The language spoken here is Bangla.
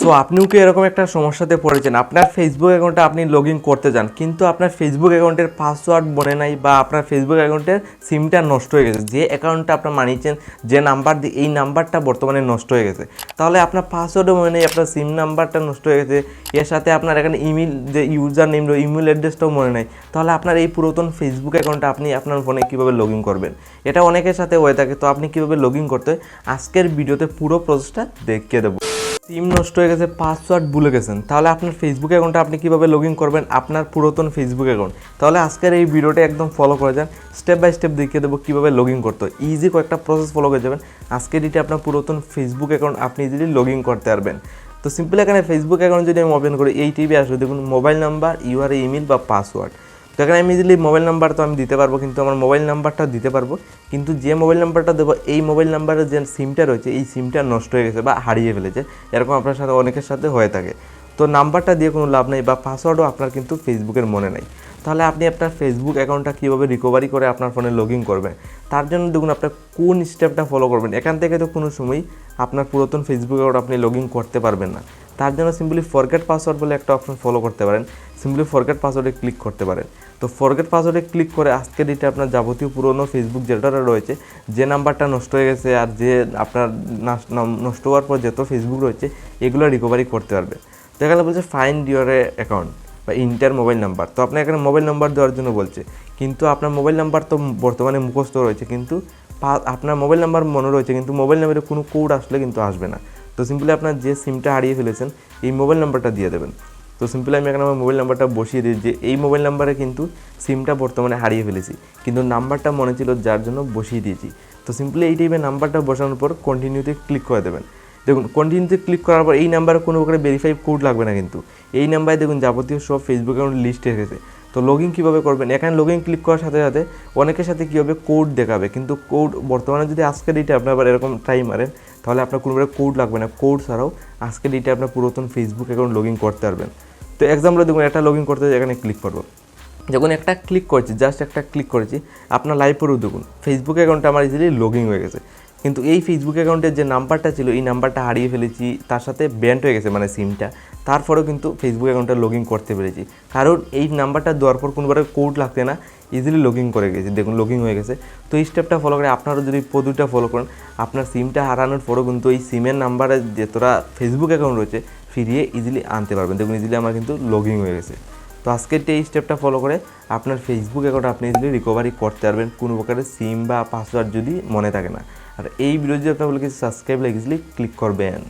সো আপনিও কি এরকম একটা সমস্যাতে পড়েছেন? আপনার ফেসবুক অ্যাকাউন্টে আপনি লগ ইন করতে যান, কিন্তু আপনার ফেসবুক অ্যাকাউন্টের পাসওয়ার্ড বনে নাই বা আপনার ফেসবুক অ্যাকাউন্টের সিমটা নষ্ট হয়ে গেছে। যে অ্যাকাউন্টটা আপনার মানিয়েছেন, যে নাম্বার দিয়ে এই নাম্বারটা বর্তমানে নষ্ট হয়ে গেছে। তাহলে আপনার পাসওয়ার্ডও মনে নেই, আপনার সিম নাম্বারটা নষ্ট হয়ে গেছে। এর সাথে আপনার এখানে ইমেল যে ইউজার নেম ইমেল অ্যাড্রেসটাও মনে নেই। তাহলে আপনার এই পুরাতন ফেসবুক অ্যাকাউন্টটা আপনি আপনার ফোনে কীভাবে লগ ইন করবেন? এটা অনেকের সাথে হয়ে থাকে, তো আপনি কীভাবে লগ ইন করতে আজকের ভিডিওতে পুরো প্রসেসটা দেখিয়ে দেবো। সিম নষ্ট হয়ে গেছে পাসওয়ার্ড ভুলে গেছেন। তাহলে আপনার ফেসবুক অ্যাকাউন্টে আপনি কীভাবে লগ ইন করবেন? আপনার পুরাতন ফেসবুক অ্যাকাউন্ট তাহলে আজকের এই ভিডিওটা একদম ফলো করে যান। স্টেপ বাই স্টেপ দেখিয়ে দেবো কীভাবে লগ ইন করতে ইজি কয়েকটা প্রসেস ফলো করে যাবেন। আজকের এটি আপনার পুরাতন ফেসবুক অ্যাকাউন্ট আপনি ইজিলি লগ ইন করতে পারবেন। তো সিম্পল এখানে ফেসবুক অ্যাকাউন্ট যদি আমি ওপেন করি, এই টিভি আসবে। দেখুন মোবাইল নাম্বার ইউআর ইমেল বা পাসওয়ার্ড তো আমি ইজিলি মোবাইল নাম্বার তো আমি দিতে পারব, কিন্তু আমার মোবাইল নাম্বারটা দিতে পারব। কিন্তু যে মোবাইল নাম্বারটা দেবো, এই মোবাইল নাম্বারের যে সিমটা রয়েছে, এই সিমটা নষ্ট হয়ে গেছে বা হারিয়ে ফেলেছে। এরকম আপনার সাথে, অনেকের সাথে হয়ে থাকে। তো নাম্বারটা দিয়ে কোনো লাভ নেই বা পাসওয়ার্ডও আপনার কিন্তু ফেসবুকের মনে নেই। তাহলে আপনি আপনার ফেসবুক অ্যাকাউন্টটা কীভাবে রিকভারি করে আপনার ফোনে লগ ইন করবেন? তার জন্য দেখুন আপনার কোন স্টেপটা ফলো করবেন? এখান থেকে তো কোনো সময়ই আপনার পুরাতন ফেসবুক অ্যাকাউন্ট আপনি লগ ইন করতে পারবেন না। তার জন্য সিম্পলি ফরগেট পাসওয়ার্ড বলে একটা অপশন ফলো করতে পারেন। সিম্পলি ফরগেট পাসওয়ার্ডে ক্লিক করতে পারেন। তো ফরগেট পাসওয়ার্ডে ক্লিক করে আজকে ডেটে আপনার যাবতীয় পুরনো ফেসবুক যেটা রয়েছে, যে নাম্বারটা নষ্ট হয়ে গেছে আর যে আপনার নষ্ট হওয়ার পর যত ফেসবুক রয়েছে, এগুলো রিকভারি করতে পারবে। তো এখানে বলছে ফাইন্ড ইউর অ্যাকাউন্ট বা ইন্টার মোবাইল নাম্বার তো আপনার এখানে মোবাইল নাম্বার দেওয়ার জন্য বলছে। কিন্তু আপনার মোবাইল নাম্বার তো বর্তমানে মুখস্থ রয়েছে, কিন্তু আপনার মোবাইল নাম্বার মনে রয়েছে, কিন্তু মোবাইল নাম্বারে কোনো কোড আসলে কিন্তু আসবে না। তো সিম্পলি আপনার যে সিমটা হারিয়ে ফেলেছেন, এই মোবাইল নাম্বারটা দিয়ে দেবেন। তো সিম্পলি আমি এখানে আমার মোবাইল নাম্বারটা বসিয়ে দিই যে এই মোবাইল নাম্বারে কিন্তু সিমটা বর্তমানে হারিয়ে ফেলেছি। কিন্তু নাম্বারটা মনে ছিল যার জন্য বসিয়ে দিয়েছি। তো সিম্পলি এই টাইপের নাম্বারটা বসানোর পর কন্টিনিউতে ক্লিক করে দেবেন। দেখুন কন্টিনিউতে ক্লিক করার পর এই নাম্বারে কোনো প্রকার ভেরিফাই কোড লাগবে না কিন্তু। এই নাম্বারে দেখুন, যাবতীয় সব ফেসবুক অ্যাকাউন্ট লিস্ট এসেছে তো লগ ইন কীভাবে করবেন? এখানে লগ ইন ক্লিক করার সাথে সাথে অনেকের সাথে কী হবে? কোড দেখাবে। কিন্তু কোড বর্তমানে যদি আজকের ডেটে আপনার এরকম টাইম মারেন তাহলে আপনার কোনো কোড লাগবে না। কোড ছাড়াও আজকে ডেটে আপনার পুরাতন ফেসবুক অ্যাকাউন্ট লগ ইন করতে পারবেন। তো এক্সাম্পলে দেখুন, একটা লগ ইন করতে এখানে ক্লিক করব। যখন একটা ক্লিক করেছি জাস্ট একটা ক্লিক করেছি, আপনার লাইভ পরেও দেখুন ফেসবুক অ্যাকাউন্টটা আমার ইজিলি লগ ইন হয়ে গেছে। কিন্তু এই ফেসবুক অ্যাকাউন্টের যে নাম্বারটা ছিল, এই নাম্বারটা হারিয়ে ফেলেছি, তার সাথে ব্যান্ড হয়ে গেছে মানে সিমটা তারপরেও কিন্তু ফেসবুক অ্যাকাউন্টে লগ ইন করতে পেরেছি। কারণ এই নাম্বারটা দেওয়ার পর কোনোবারে কোড লাগতে না ইজিলি লগ ইন করে গেছি। দেখুন লগ ইন হয়ে গেছে। তো এই স্টেপটা ফলো করে আপনারা যদি পদ্ধতিটা ফলো করেন, আপনার সিমটা হারানোর পরও কিন্তু এই সিমের নাম্বারে যে তোরা ফেসবুক অ্যাকাউন্ট রয়েছে, ফিরিয়ে ইজিলি আনতে পারবেন। দেখুন ইজিলি আমার কিন্তু লগ ইন হয়ে গেছে। তো আজকের এই স্টেপটা ফলো করে, আপনার ফেসবুক অ্যাকাউন্ট আপনি ইজিলি রিকভারি করতে পারবেন। কোনো প্রকারের সিম বা পাসওয়ার্ড যদি মনে থাকে না। আর এই ভিডিও যদি আপনার বলে কিছু সাবস্ক্রাইব লাগিয়েছিলি ক্লিক করবেন।